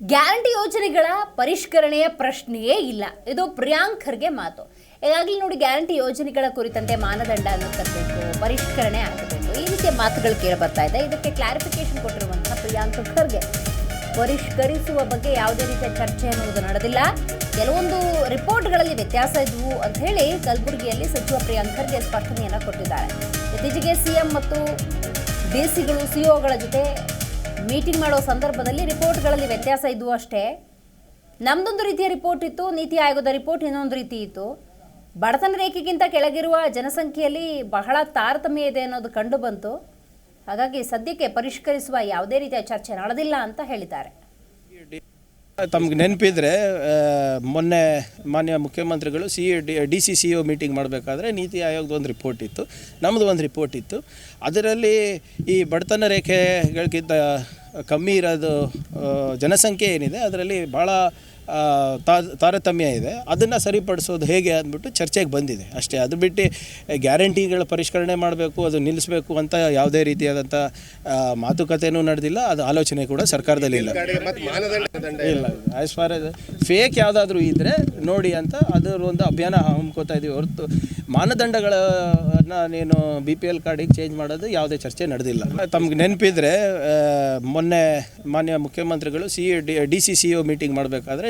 Guarantee ಯೋಜನೆಗಳ ಪರಿಷ್ಕರಣೆಯ ಪ್ರಶ್ನೆಯೇ ಇಲ್ಲ. ಇದು ಪ್ರಿಯಾಂಕ್ ಖರ್ಗೆ ಮಾತು. ಈಗಾಗಲೇ ನೋಡಿ ಗ್ಯಾರಂಟಿ ಯೋಜನೆಗಳ ಕುರಿತಂತೆ ಮಾನದಂಡ ಅನ್ನು ತರಬೇಕು ಪರಿಷ್ಕರಣೆ ಆಗಬೇಕು ಈ ರೀತಿಯ ಮಾತುಗಳು ಕೇಳಿ ಬರ್ತಾ ಇದೆ. ಇದಕ್ಕೆ ಕ್ಲಾರಿಫಿಕೇಶನ್ ಕೊಟ್ಟಿರುವಂತಹ ಪ್ರಿಯಾಂಕ್ ಖರ್ಗೆ. ಪರಿಷ್ಕರಿಸುವ ಬಗ್ಗೆ ಯಾವುದೇ ರೀತಿಯ ಚರ್ಚೆ ಅನ್ನುವುದು ನಡೆದಿಲ್ಲ. ಕೆಲವೊಂದು ರಿಪೋರ್ಟ್ಗಳಲ್ಲಿ ವ್ಯತ್ಯಾಸ ಇದ್ವು ಅಂತ ಹೇಳಿ ಕಲಬುರಗಿಯಲ್ಲಿ ಸಚಿವ ಪ್ರಿಯಾಂಕ್ ಖರ್ಗೆ ಸ್ಪಷ್ಟನೆಯನ್ನ ಕೊಟ್ಟಿದ್ದಾರೆ. ಇತ್ತೀಚೆಗೆ ಸಿಎಂ ಮತ್ತು ಡಿಸಿಗಳು ಸಿಒಗಳ ಜೊತೆ ಮೀಟಿಂಗ್ ಮಾಡೋ ಸಂದರ್ಭದಲ್ಲಿ ರಿಪೋರ್ಟ್ಗಳಲ್ಲಿ ವ್ಯತ್ಯಾಸ ಇದ್ದವು ಅಷ್ಟೇ. ನಮ್ದೊಂದು ರೀತಿಯ ರಿಪೋರ್ಟ್ ಇತ್ತು, ನೀತಿ ಆಯೋಗದ ರಿಪೋರ್ಟ್ ಇನ್ನೊಂದು ರೀತಿ ಇತ್ತು. ಬಡತನ ರೇಖೆಗಿಂತ ಕೆಳಗಿರುವ ಜನಸಂಖ್ಯೆಯಲ್ಲಿ ಬಹಳ ತಾರತಮ್ಯ ಇದೆ ಅನ್ನೋದು ಕಂಡು ಬಂತು. ಹಾಗಾಗಿ ಸದ್ಯಕ್ಕೆ ಪರಿಷ್ಕರಿಸುವ ಯಾವುದೇ ರೀತಿಯ ಚರ್ಚೆ ನಡೆದಿಲ್ಲ ಅಂತ ಹೇಳಿದ್ದಾರೆ. ತಮ್ಗೆ ನೆನಪಿದ್ರೆ ಮೊನ್ನೆ ಮಾನ್ಯ ಮುಖ್ಯಮಂತ್ರಿಗಳು C D D C C O meeting ಮಾಡಬೇಕಾದ್ರೆ ನೀತಿ ಆಯೋಗದ ಒಂದು ರಿಪೋರ್ಟ್ ಇತ್ತು. ನಮ್ಮದು ಒಂದು ರಿಪೋರ್ಟ್ ಇತ್ತು. ಅದರಲ್ಲಿ ಈ ಬಡತನ ರೇಖೆಗಳಿಗಿಂತ ಕಮ್ಮಿ ಇರೋದು ಜನಸಂಖ್ಯೆ ಏನಿದೆ, ಅದರಲ್ಲಿ ಭಾಳ ತಾರತಮ್ಯ ಇದೆ. ಅದನ್ನು ಸರಿಪಡಿಸೋದು ಹೇಗೆ ಅಂದ್ಬಿಟ್ಟು ಚರ್ಚೆಗೆ ಬಂದಿದೆ. ಅಷ್ಟೇ, ಅದು ಬಿಟ್ಟು ಗ್ಯಾರಂಟಿಗಳ ಪರಿಷ್ಕರಣೆ ಮಾಡಬೇಕು, ಅದು ನಿಲ್ಲಿಸಬೇಕು ಅಂತ ಯಾವುದೇ ರೀತಿಯಾದಂಥ ಮಾತುಕತೆನೂ ನಡೆದಿಲ್ಲ. ಅದು ಆಲೋಚನೆ ಕೂಡ ಸರ್ಕಾರದಲ್ಲಿ ಇಲ್ಲ. ಇಲ್ಲ. ಆಸ್ ಫಾರ್ ಎಸ್ ಫೇಕ್ ಯಾವುದಾದ್ರೂ ಇದ್ದರೆ ನೋಡಿ ಅಂತ ಅದರ ಒಂದು ಅಭಿಯಾನ ಹಮ್ಕೋತಾ ಇದ್ದೀವಿ ಹೊರತು ಮಾನದಂಡಗಳನ್ನು ನೀನು ಬಿ ಪಿ ಎಲ್ ಕಾರ್ಡಿಗೆ ಚೇಂಜ್ ಮಾಡೋದು ಯಾವುದೇ ಚರ್ಚೆ ನಡೆದಿಲ್ಲ. ತಮ್ಗೆ ನೆನಪಿದ್ರೆ ಮೊನ್ನೆ ಮಾನ್ಯ ಮುಖ್ಯಮಂತ್ರಿಗಳು C D D C C O meeting ಮಾಡಬೇಕಾದ್ರೆ